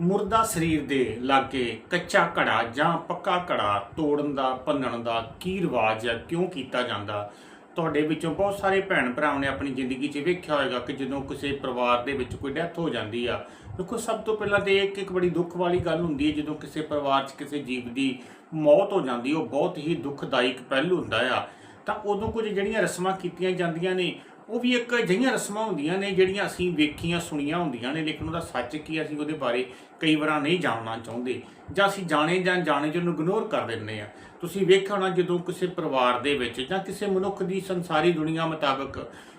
ਮੁਰਦਾ ਸਰੀਰ ਦੇ ਲਾਗੇ ਕੱਚਾ ਘੜਾ ਜਾਂ ਪੱਕਾ ਘੜਾ ਤੋੜਨ ਦਾ, ਭੰਨਣ ਦਾ ਕੀ ਰਿਵਾਜ ਹੈ ਕਿਉਂ ਕੀਤਾ ਜਾਂਦਾ? ਤੁਹਾਡੇ ਵਿੱਚੋਂ ਬਹੁਤ ਸਾਰੇ ਭੈਣ ਭਰਾਵਾਂ ਨੇ ਆਪਣੀ ਜ਼ਿੰਦਗੀ 'ਚ ਵੇਖਿਆ ਹੋਵੇਗਾ ਕਿ ਜਦੋਂ ਕਿਸੇ ਪਰਿਵਾਰ ਦੇ ਵਿੱਚ ਕੋਈ ਡੈਥ ਹੋ ਜਾਂਦੀ ਆ, ਦੇਖੋ ਸਭ ਤੋਂ ਪਹਿਲਾਂ ਤੇ ਇੱਕ ਇੱਕ ਬੜੀ ਦੁੱਖ ਵਾਲੀ ਗੱਲ ਹੁੰਦੀ ਹੈ, ਜਦੋਂ ਕਿਸੇ ਪਰਿਵਾਰ 'ਚ ਕਿਸੇ ਜੀਵ ਦੀ ਮੌਤ ਹੋ ਜਾਂਦੀ, ਉਹ ਬਹੁਤ ਹੀ ਦੁਖਦਾਇਕ ਪਹਿਲੂ ਹੁੰਦਾ ਆ। ਤਾਂ ਉਦੋਂ ਕੁਝ ਜਿਹੜੀਆਂ ਰਸਮਾਂ ਕੀਤੀਆਂ ਜਾਂਦੀਆਂ ਨੇ ਉਹ ਵੀ ਇੱਕ ਅਜਿਹੀਆਂ ਰਸਮਾਂ ਹੁੰਦੀਆਂ ਨੇ ਜਿਹੜੀਆਂ ਅਸੀਂ ਵੇਖੀਆਂ, ਸੁਣੀਆਂ ਹੁੰਦੀਆਂ ਨੇ, ਲੇਕਿਨ ਉਹਦਾ ਸੱਚ ਕੀ ਅਸੀਂ ਉਹਦੇ ਬਾਰੇ ਕਈ ਵਾਰਾਂ ਨਹੀਂ ਜਾਣਨਾ ਚਾਹੁੰਦੇ ਜਾਂ ਅਸੀਂ ਜਾਣੇ ਜਾਂ ਜਾਣੇ ਜਿਹਨੂੰ ਇਗਨੋਰ ਕਰ ਦਿੰਦੇ ਆ ਤੁਸੀਂ ਵੇਖਿਆ ਹੋਣਾ ਜਦੋਂ ਕਿਸੇ ਪਰਿਵਾਰ ਦੇ ਵਿੱਚ ਜਾਂ ਕਿਸੇ ਮਨੁੱਖ ਦੀ ਸੰਸਾਰੀ ਦੁਨੀਆ ਮੁਤਾਬਕ,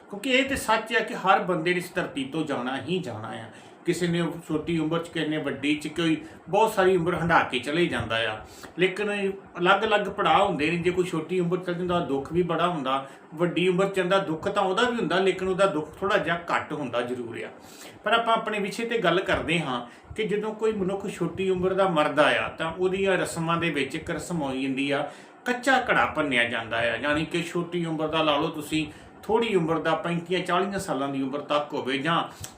ਕਿਉਂਕਿ ਇਹ ਤੇ ਸੱਚ ਹੈ ਕਿ ਹਰ ਬੰਦੇ ਨੇ ਇਸ ਧਰਤੀ ਤੋਂ ਜਾਣਾ ਹੀ ਜਾਣਾ ਆ। ਕਿਸੇ ਨੇ ਛੋਟੀ ਉਮਰ 'ਚ ਕਿੰਨੇ ਵੱਡੀ 'ਚ, ਕੋਈ ਬਹੁਤ ਸਾਰੀ ਉਮਰ ਹੰਢਾ ਕੇ ਚਲੇ ਜਾਂਦਾ ਆ। ਲੇਕਿਨ ਅਲੱਗ-ਅਲੱਗ ਪੜਾਅ ਹੁੰਦੇ ਨੇ, ਜੇ ਕੋਈ ਛੋਟੀ ਉਮਰ 'ਚ ਚੱਲ ਜਾਂਦਾ, ਦੁੱਖ ਵੀ ਬੜਾ ਹੁੰਦਾ। ਵੱਡੀ ਉਮਰ 'ਚ ਜਾਂਦਾ, ਦੁੱਖ ਤਾਂ ਉਹਦਾ ਵੀ ਹੁੰਦਾ, ਲੇਕਿਨ ਉਹਦਾ ਦੁੱਖ ਥੋੜਾ ਜਿਹਾ ਘੱਟ ਹੁੰਦਾ ਜ਼ਰੂਰ ਆ। ਪਰ ਆਪਾਂ ਆਪਣੇ ਵਿਸ਼ੇ ਤੇ ਗੱਲ ਕਰਦੇ ਹਾਂ ਕਿ ਜਦੋਂ ਕੋਈ ਮਨੁੱਖ ਛੋਟੀ ਉਮਰ ਦਾ ਮਰਦਾ ਆ, ਤਾਂ ਉਹਦੀਆਂ ਰਸਮਾਂ ਦੇ ਵਿੱਚ ਇੱਕ ਰਸਮ ਹੋਈ ਜਾਂਦੀ ਆ, ਕੱਚਾ ਘੜਾ ਭੰਨਿਆ ਜਾਂਦਾ ਆ। ਯਾਨੀ ਕਿ ਛੋਟੀ ਉਮਰ ਦਾ ਲਾ ਲਓ ਤੁਸੀਂ ਥੋੜੀ ਉਮਰ ਦਾ 35 40 ਸਾਲਾਂ ਦੀ ਉਮਰ ਤੱਕ ਹੋਵੇ ਜਾਂ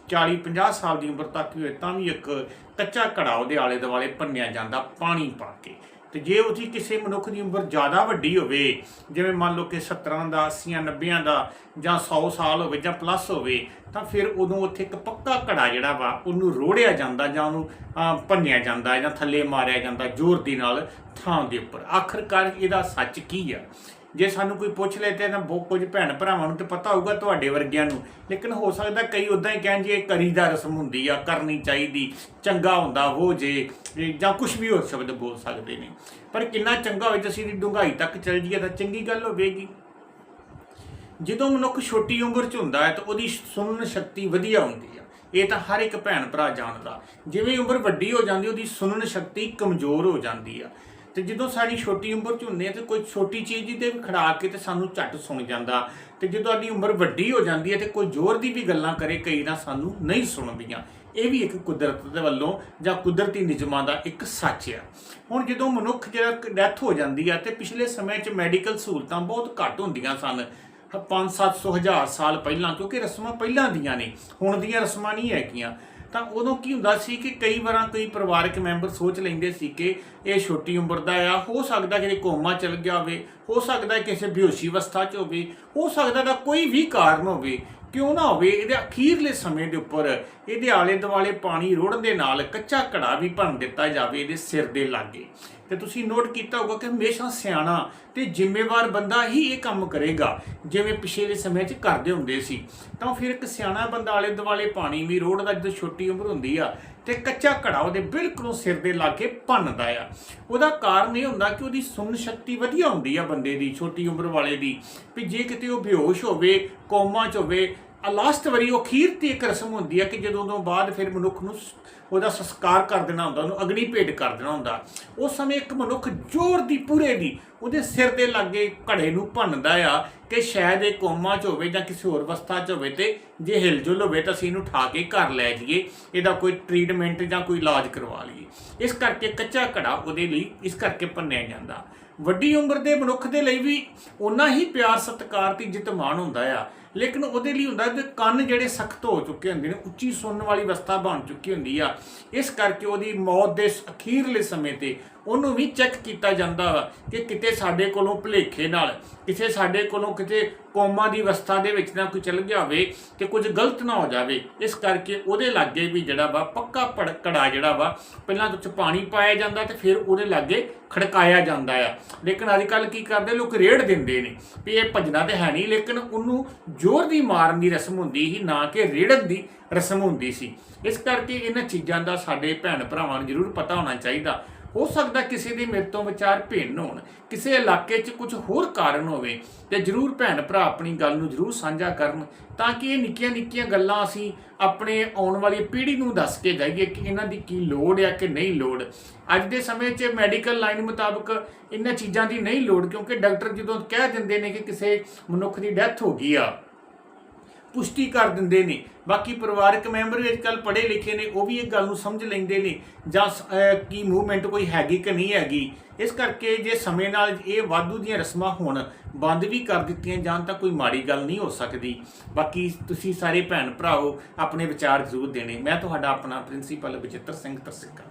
40 50 ਸਾਲ ਦੀ ਉਮਰ ਤੱਕ ਹੋਵੇ ਤਾਂ ਵੀ ਇੱਕ ਕੱਚਾ ਘੜਾ ਉਹਦੇ ਆਲੇ ਦੁਆਲੇ ਭੰਨਿਆ ਜਾਂਦਾ ਪਾਣੀ ਪਾ ਕੇ। ਤੇ ਜੇ ਉਹਦੀ ਕਿਸੇ ਮਨੁੱਖ ਦੀ ਉਮਰ ਜ਼ਿਆਦਾ ਵੱਡੀ ਹੋਵੇ, ਜਿਵੇਂ ਮੰਨ ਲਓ ਕਿ 70 ਦਾ 80 90 ਦਾ ਜਾਂ 100 ਸਾਲ ਹੋਵੇ ਜਾਂ ਪਲੱਸ ਹੋਵੇ, ਤਾਂ ਫਿਰ ਉਦੋਂ ਉੱਥੇ ਇੱਕ ਪੱਕਾ ਘੜਾ ਜਿਹੜਾ ਵਾ ਉਹਨੂੰ ਰੋੜਿਆ ਜਾਂਦਾ ਜਾਂ ਉਹਨੂੰ ਭੰਨਿਆ ਜਾਂਦਾ ਜਾਂ ਥੱਲੇ ਮਾਰਿਆ ਜਾਂਦਾ ਜ਼ੋਰ ਦੀ ਨਾਲ ਥਾਂ ਦੇ ਉੱਪਰ। ਆਖਰਕਾਰ ਇਹਦਾ ਸੱਚ ਕੀ ਆ? ਜੇ ਸਾਨੂੰ ਕੋਈ ਪੁੱਛ ਲੈ ਤੇ ਤਾਂ ਬਹੁਤ ਕੁਝ ਭੈਣ ਭਰਾਵਾਂ ਨੂੰ ਤੇ ਪਤਾ ਹੋਊਗਾ ਤੁਹਾਡੇ ਵਰਗਿਆਂ ਨੂੰ। ਲੇਕਿਨ ਹੋ ਸਕਦਾ ਕਈ ਉਦਾਂ ਹੀ ਕਹਿਣ ਜੀ, ਇਹ ਕਰੀਦਾ ਰਸਮ ਹੁੰਦੀ ਆ, ਕਰਨੀ ਚਾਹੀਦੀ, ਚੰਗਾ ਹੁੰਦਾ, ਹੋ ਜੇ ਜਾਂ ਕੁਝ ਵੀ ਹੋਰ ਸ਼ਬਦ ਬੋਲ ਸਕਦੇ ਨੇ। ਪਰ ਕਿੰਨਾ ਚੰਗਾ ਹੋਵੇ ਜੇ ਅਸੀਂ ਡੂੰਘਾਈ ਤੱਕ ਚੱਲ ਜੀਏ ਤਾਂ ਚੰਗੀ ਗੱਲ ਹੋਵੇਗੀ। ਜਦੋਂ ਮਨੁੱਖ ਛੋਟੀ ਉਮਰ 'ਚ ਹੁੰਦਾ ਹੈ ਤਾਂ ਉਹਦੀ ਸੁਣਨ ਸ਼ਕਤੀ ਵਧੀਆ ਹੁੰਦੀ ਆ। ਇਹ ਤਾਂ ਹਰ ਇੱਕ ਭੈਣ ਭਰਾ ਜਾਣਦਾ। ਜਿਵੇਂ ਉਮਰ ਵੱਡੀ ਹੋ ਜਾਂਦੀ, ਉਹਦੀ ਸੁਣਨ ਸ਼ਕਤੀ ਕਮਜ਼ੋਰ ਹੋ ਜਾਂਦੀ ਆ। ਤੇ ਜਦੋਂ ਸਾਡੀ ਛੋਟੀ ਉਮਰ 'ਚ ਹੁੰਦੇ ਆ ਤੇ ਕੋਈ ਛੋਟੀ ਚੀਜ਼ ਦੀ ਤੇ ਵੀ ਖੜਾ ਕੇ ਤੇ ਸਾਨੂੰ ਝੱਟ ਸੁਣ ਜਾਂਦਾ। ਤੇ ਜਦੋਂ ਸਾਡੀ ਉਮਰ ਵੱਡੀ ਹੋ ਜਾਂਦੀ ਹੈ ਤੇ ਕੋਈ ਜ਼ੋਰ ਦੀ ਵੀ ਗੱਲਾਂ ਕਰੇ, ਕਈ ਨਾ ਸਾਨੂੰ ਨਹੀਂ ਸੁਣਦੀਆਂ। ਇਹ ਵੀ ਇੱਕ ਕੁਦਰਤ ਦੇ ਵੱਲੋਂ ਜਾਂ ਕੁਦਰਤੀ ਨਿਯਮਾਂ ਦਾ ਇੱਕ ਸੱਚ ਆ। ਹੁਣ ਜਦੋਂ ਮਨੁੱਖ ਜਿਹੜਾ ਡੈਥ ਹੋ ਜਾਂਦੀ ਆ ਤੇ ਪਿਛਲੇ ਸਮੇਂ 'ਚ ਮੈਡੀਕਲ ਸਹੂਲਤਾਂ ਬਹੁਤ ਘੱਟ ਹੁੰਦੀਆਂ ਸਨ। 5-700 ਹਜ਼ਾਰ ਸਾਲ ਪਹਿਲਾਂ, ਕਿਉਂਕਿ ਰਸਮਾਂ ਪਹਿਲਾਂ ਦੀਆਂ ਨੇ। ਹੁਣ ਦੀਆਂ ਰਸਮਾਂ ਨਹੀਂ ਹੈਗੀਆਂ। ਤਾਂ ਉਦੋਂ ਕੀ ਹੁੰਦਾ ਸੀ ਕਿ ਕਈ ਵਾਰਾਂ ਕੋਈ ਪਰਿਵਾਰਕ ਮੈਂਬਰ ਸੋਚ ਲੈਂਦੇ ਸੀ ਕਿ ਇਹ ਛੋਟੀ ਉਮਰ ਦਾ ਆ, ਹੋ ਸਕਦਾ ਕਿ ਕੋਮਾ ਚਲ ਗਿਆ ਹੋਵੇ, ਹੋ ਸਕਦਾ ਕਿਸੇ ਬੇਹੋਸ਼ੀ ਅਵਸਥਾ 'ਚ ਹੋਵੇ, ਹੋ ਸਕਦਾ ਦਾ ਕੋਈ ਵੀ ਕਾਰਨ ਹੋਵੇ, ਕਿਉਂ ਨਾ ਹੋਵੇ, ਇਹਦੇ ਅਖੀਰਲੇ ਸਮੇਂ ਦੇ ਉੱਪਰ ਇਹਦੇ ਆਲੇ ਦੁਆਲੇ ਪਾਣੀ ਰੋੜਨ ਦੇ ਨਾਲ ਕੱਚਾ ਘੜਾ ਵੀ ਭੰਨ ਦਿੱਤਾ ਜਾਵੇ, ਇਹਦੇ ਸਿਰ ਦੇ ਲਾਗੇ। ਤੇ ਤੁਸੀਂ ਨੋਟ ਕੀਤਾ ਹੋਊਗਾ ਕਿ ਹਮੇਸ਼ਾ ਸਿਆਣਾ ਤੇ ਜ਼ਿੰਮੇਵਾਰ ਬੰਦਾ ਹੀ ਇਹ ਕੰਮ ਕਰੇਗਾ, ਜਿਵੇਂ ਪਿਛਲੇ ਸਮੇਂ 'ਚ ਕਰਦੇ ਹੁੰਦੇ ਸੀ। ਤਾਂ ਫਿਰ ਇੱਕ ਸਿਆਣਾ ਬੰਦਾ ਆਲੇ ਦੁਆਲੇ ਪਾਣੀ, ਵੀ ਰੋਡ ਦਾ ਜਦੋਂ ਛੋਟੀ ਉਮਰ ਹੁੰਦੀ ਆ, ਤੇ ਕੱਚਾ ਘੜਾ ਉਹਦੇ ਬਿਲਕੁਲ ਸਿਰ ਦੇ ਲਾਗੇ ਭੰਨਦਾ ਆ। ਉਹਦਾ ਕਾਰਨ ਇਹ ਹੁੰਦਾ ਕਿ ਉਹਦੀ ਸੁਣਨ ਸ਼ਕਤੀ ਵਧੀਆ ਹੁੰਦੀ ਆ ਬੰਦੇ ਦੀ, ਛੋਟੀ ਉਮਰ ਵਾਲੇ ਦੀ। ਵੀ ਜੇ ਕਿਤੇ ਉਹ ਬੇਹੋਸ਼ ਹੋਵੇ, ਕੋਮਾ 'ਚ ਹੋਵੇ ਲਾਸਟ ਵਾਰੀ ਉਹ ਅਖੀਰ ਤੇ ਇੱਕ ਰਸਮ ਹੁੰਦੀ ਹੈ ਕਿ ਜਦੋਂ ਤੋਂ ਬਾਅਦ ਫਿਰ ਮਨੁੱਖ ਨੂੰ ਉਹਦਾ ਸੰਸਕਾਰ ਕਰ ਦੇਣਾ ਹੁੰਦਾ, ਉਹਨੂੰ ਅਗਨੀ ਭੇਟ ਕਰ ਦੇਣਾ ਹੁੰਦਾ। ਉਸ ਸਮੇਂ ਇੱਕ ਮਨੁੱਖ ਜ਼ੋਰ ਦੀ ਪੂਰੇ ਦੀ ਉਹਦੇ ਸਿਰ ਦੇ ਲਾਗੇ ਘੜੇ ਨੂੰ ਭੰਨਦਾ ਆ ਕਿ ਸ਼ਾਇਦ ਇਹ ਕੋਮਾ 'ਚ ਹੋਵੇ ਜਾਂ ਕਿਸੇ ਹੋਰ ਅਵਸਥਾ 'ਚ ਹੋਵੇ ਤੇ ਜੇ ਹਿਲਜੁਲ ਹੋਵੇ ਤਾਂ ਅਸੀਂ ਇਹਨੂੰ ਠਾ ਕੇ ਘਰ ਲੈ ਜਾਈਏ, ਇਹਦਾ ਕੋਈ ਟ੍ਰੀਟਮੈਂਟ ਜਾਂ ਕੋਈ ਇਲਾਜ ਕਰਵਾ ਲਈਏ। ਇਸ ਕਰਕੇ ਕੱਚਾ ਘੜਾ ਉਹਦੇ ਲਈ ਇਸ ਕਰਕੇ ਭੰਨਿਆ ਜਾਂਦਾ। ਵੱਡੀ ਉਮਰ ਦੇ ਮਨੁੱਖ ਦੇ ਲਈ ਵੀ ਉਨਾ ਹੀ ਪਿਆਰ, ਸਤਿਕਾਰ ਤੇ ਇੱਜ਼ਤ ਮਾਣ ਹੁੰਦਾ ਆ। ਲੇਕਿਨ ਉਹਦੇ ਲਈ ਹੁੰਦਾ ਕਿ ਕੰਨ ਜਿਹੜੇ ਸਖਤ ਹੋ ਚੁੱਕੇ ਹੁੰਦੇ ਨੇ, ਉੱਚੀ ਸੁਣਨ ਵਾਲੀ ਅਵਸਥਾ ਬਣ ਚੁੱਕੀ ਹੁੰਦੀ ਆ। ਇਸ ਕਰਕੇ ਉਹਦੀ ਮੌਤ ਦੇ ਅਖੀਰਲੇ ਸਮੇਂ ਤੇ ਉਹਨੂੰ ਵੀ ਚੈੱਕ ਕੀਤਾ ਜਾਂਦਾ ਵਾ ਕਿ ਕਿਤੇ ਸਾਡੇ ਕੋਲੋਂ ਭੁਲੇਖੇ ਨਾਲ ਕਿਸੇ ਸਾਡੇ ਕੋਲੋਂ ਕਿਤੇ ਕੋਮਾ ਦੀ ਅਵਸਥਾ ਦੇ ਵਿੱਚ ਨਾ ਕੋਈ ਚੱਲ ਗਿਆ ਹੋਵੇ ਕਿ ਕੁਝ ਗਲਤ ਨਾ ਹੋ ਜਾਵੇ, ਇਸ ਕਰਕੇ ਉਹਦੇ ਲਾਗੇ ਵੀ ਜਿਹੜਾ ਵਾ ਪੱਕਾ ਪੜ- ਘੜਾ ਜਿਹੜਾ ਵਾ ਪਹਿਲਾਂ ਤੋਂ ਪਾਣੀ ਪਾਇਆ ਜਾਂਦਾ ਤੇ ਫਿਰ ਉਹਦੇ ਲਾਗੇ ਖੜਕਾਇਆ ਜਾਂਦਾ ਆ। ਲੇਕਿਨ ਅੱਜ ਕੱਲ ਕੀ ਕਰਦੇ ਲੋਕ ਰੇੜ ਦਿੰਦੇ ਨੇ ਵੀ ਇਹ ਭੱਜਣਾ ਤੇ ਹੈ ਨਹੀਂ, ਲੇਕਿਨ ਉਹਨੂੰ ਜ਼ੋਰ ਦੀ ਮਾਰਨ ਦੀ ਰਸਮ ਹੁੰਦੀ ਸੀ, ਨਾ ਕਿ ਰੇੜਨ ਦੀ ਰਸਮ ਹੁੰਦੀ ਸੀ। ਇਸ ਕਰਕੇ ਇਹਨਾਂ ਚੀਜ਼ਾਂ ਦਾ ਸਾਡੇ ਭੈਣ ਭਰਾਵਾਂ ਨੂੰ ਜ਼ਰੂਰ ਪਤਾ ਹੋਣਾ ਚਾਹੀਦਾ। ਹੋ ਸਕਦਾ ਕਿਸੇ ਦੀ ਮੇਰੇ ਤੋਂ ਵਿਚਾਰ ਭਿੰਨ ਹੋਣ, ਕਿਸੇ ਇਲਾਕੇ 'ਚ ਕੁਝ ਹੋਰ ਕਾਰਨ ਹੋਵੇ ਤੇ ਜਰੂਰ ਭੈਣ ਭਰਾ ਆਪਣੀ ਗੱਲ ਨੂੰ ਜਰੂਰ ਸਾਂਝਾ ਕਰਨ ਤਾਂ ਕਿ ਇਹ ਨਿੱਕੀਆਂ ਨਿੱਕੀਆਂ ਗੱਲਾਂ ਅਸੀਂ ਆਪਣੇ ਆਉਣ ਵਾਲੀ ਪੀੜ੍ਹੀ ਨੂੰ ਦੱਸ ਕੇ ਜਾਈਏ ਕਿ ਇਹਨਾਂ ਦੀ ਕੀ ਲੋੜ ਆ ਕਿ ਨਹੀਂ ਲੋੜ। ਅੱਜ ਦੇ ਸਮੇਂ 'ਚ ਮੈਡੀਕਲ ਲਾਈਨ ਮੁਤਾਬਕ ਇਹਨਾਂ ਚੀਜ਼ਾਂ ਦੀ ਨਹੀਂ ਲੋੜ ਕਿਉਂਕਿ ਡਾਕਟਰ ਜਦੋਂ ਕਹਿ ਦਿੰਦੇ ਨੇ ਕਿ ਕਿਸੇ ਮਨੁੱਖ ਦੀ ਡੈਥ ਹੋ ਗਈ ਆ ਪੁਸ਼ਟੀ ਕਰ ਦਿੰਦੇ ਨੇ। ਬਾਕੀ ਪਰਿਵਾਰਕ ਮੈਂਬਰ ਵੀ ਅੱਜਕੱਲ ਪੜ੍ਹੇ ਲਿਖੇ ਨੇ, ਉਹ ਵੀ ਇਹ ਗੱਲ ਨੂੰ ਸਮਝ ਲੈਂਦੇ ਨੇ, ਜਾਂ ਸ- ਅਹ ਕੀ ਮੂਵਮੈਂਟ ਕੋਈ ਹੈਗੀ ਕਿ ਨਹੀਂ ਹੈਗੀ। ਇਸ ਕਰਕੇ ਜੇ ਸਮੇਂ ਨਾਲ ਇਹ ਵਾਧੂ ਦੀਆਂ ਰਸਮਾਂ ਹੋਣ ਬੰਦ ਵੀ ਕਰ ਦਿੱਤੀਆਂ ਜਾਣ ਤਾਂ ਕੋਈ ਮਾੜੀ ਗੱਲ ਨਹੀਂ ਹੋ ਸਕਦੀ। ਬਾਕੀ ਤੁਸੀਂ ਸਾਰੇ ਭੈਣ ਭਰਾਓ ਆਪਣੇ ਵਿਚਾਰ ਜ਼ਰੂਰ ਦੇਣੇ। ਮੈਂ ਤੁਹਾਡਾ ਆਪਣਾ ਪ੍ਰਿੰਸੀਪਲ ਬਚਿੱਤਰ ਸਿੰਘ ਤਰਸਿੱਕਾ।